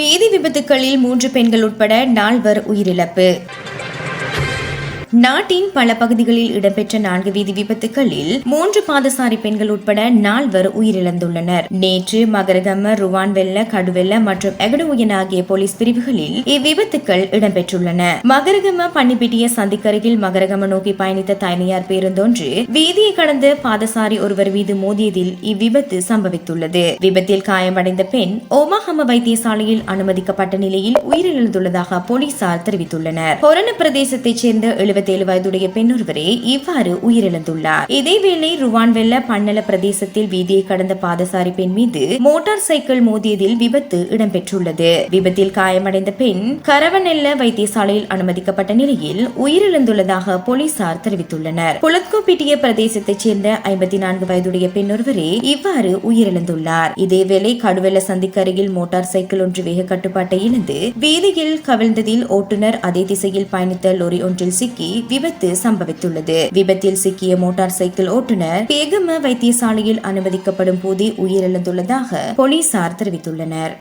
வீதி விபத்துகளில் மூன்று பெண்கள் உட்பட நால்வர் உயிரிழப்பு. நாட்டின் பல பகுதிகளில் இடம்பெற்ற நான்கு வீதி விபத்துகளில் மூன்று பாதசாரி பெண்கள் உட்பட நால்வர் உயிரிழந்துள்ளனர். நேற்று மகரகம ருவான்வெல்ல கடுவெல்ல மற்றும் எகடுவுயன் ஆகிய போலீஸ் பிரிவுகளில் இவ்விபத்துக்கள் இடம்பெற்றுள்ளன. மகரகம பன்னிப்பிட்டிய சந்திக்கருகில் மகரகம நோக்கி பயணித்த தனியார் பேருந்தொன்று வீதியை கடந்து பாதசாரி ஒருவர் மீது மோதியதில் இவ்விபத்து சம்பவித்துள்ளது. விபத்தில் காயமடைந்த பெண் ஓமாஹம வைத்தியசாலையில் அனுமதிக்கப்பட்ட நிலையில் உயிரிழந்துள்ளதாக போலீசார் தெரிவித்துள்ளனர். ஹொரண பிரதேசத்தைச் சேர்ந்த இருபத்தேழு வயதுடைய பெண்ணொருவரே இவ்வாறு உயிரிழந்துள்ளார். இதேவேளை ருவான்வெல்ல பன்னல பிரதேசத்தில் வீதியை கடந்த பாதசாரி பெண் மீது மோட்டார் சைக்கிள் மோதியதில் விபத்து இடம்பெற்றுள்ளது. விபத்தில் காயமடைந்த பெண் கரவநெல்ல வைத்தியசாலையில் அனுமதிக்கப்பட்ட நிலையில் உயிரிழந்துள்ளதாக போலீசார் தெரிவித்துள்ளனர். புலத்கோப்பிட்டிய பிரதேசத்தைச் சேர்ந்த ஐம்பத்தி நான்கு வயதுடைய பெண்ணொருவரே இவ்வாறு உயிரிழந்துள்ளார். இதேவேளை கடுவெல்ல சந்திக்கு அருகில் மோட்டார் சைக்கிள் ஒன்று வேக கட்டுப்பாட்டை இழந்து வீதியில் கவிழ்ந்ததில் ஓட்டுநர் அதே திசையில் பயணித்த லோரி ஒன்றில் சிக்கி விபத்து சம்பவித்துள்ளது. விபத்தில் சிக்கிய மோட்டார் சைக்கிள் ஓட்டுநர் பேகம வைத்தியசாலையில் அனுமதிக்கப்படும் போதே உயிரிழந்துள்ளதாக போலீசார் தெரிவித்துள்ளனர்.